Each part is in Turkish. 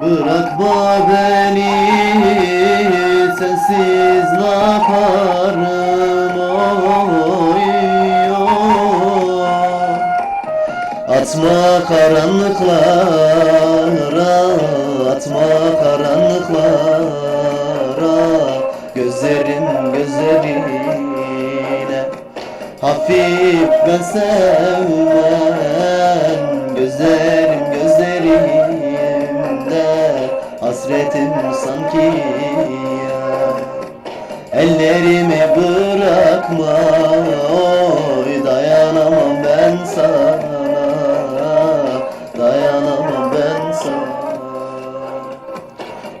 Bırakma beni sensiz oy oy. Atma karanlıklara Atma karanlıklara Gözlerim gözlerine. Hafif ben sevmem Gözlerim Hasretim sanki. Ya Ellerimi bırakma oy dayanamam ben sana. Dayanamam ben sana.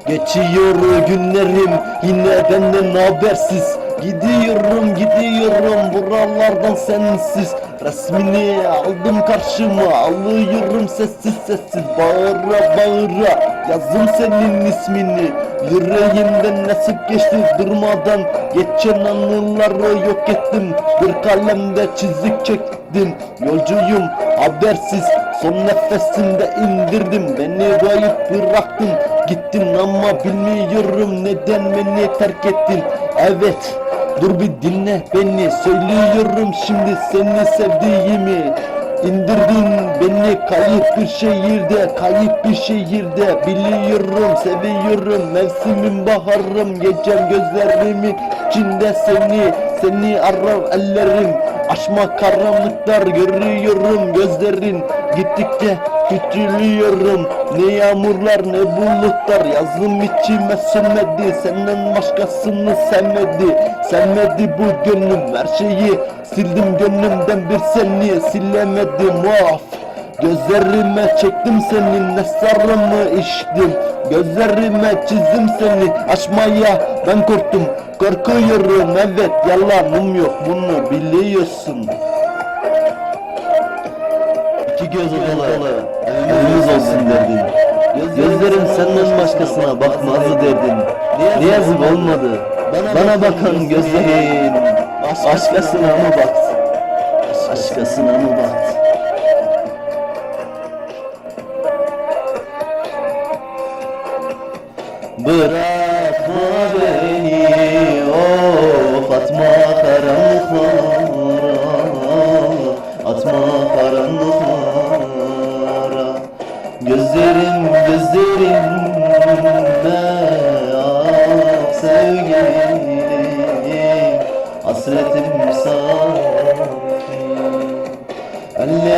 Geçiyor günlerim yine benden habersiz Gidiyorum gidiyorum buralardan sensiz. Resmini aldım karşıma alıyorum sessiz sessiz. Bağıra bağıra yazdım senin ismini. Yüreğimden nasip geçti durmadan. Geçen anıları yok ettim. Bir kalemde çizik çektim. Yolcuyum habersiz. Son nefesimde indirdim. Beni kayıp bıraktın. Gittin ama bilmiyorum neden beni terk ettin. Evet dur bir dinle beni Söylüyorum şimdi seni sevdiğimi. İndirdin beni kayıp bir şehirde Kayıp bir şehirde. Biliyorum seviyorum Mevsimin baharım Gecem gözlerimin içinde seni. Seni arar ellerim Aşma karanlıklar görüyorum gözlerin. Gittikçe küçülüyorum. Ne yağmurlar ne bulutlar. Yazım içime sönmedi Senden başkasını sevmedi. Sevmedi bu gönlüm Her şeyi sildim gönlümden bir seni Silemedim of Gözlerime çektim senin esrarımı içtim Gözlerime çizdim seni aşmaya ben korktum. Korkuyorum evet yalanım yok bunu biliyorsun. İki göz odalı evimiz olsun derdin Gözlerim senden başkasına bakmazdı derdin Ne yazık olmadı. Bana bakan gözlerin Başkasına mı baktı Başkasına mı baktı Bırakma beni of atma karanlıklara Atma karanlıklara. Gözlerim gözlerimde ah sevgilim Hasretim sanki bırak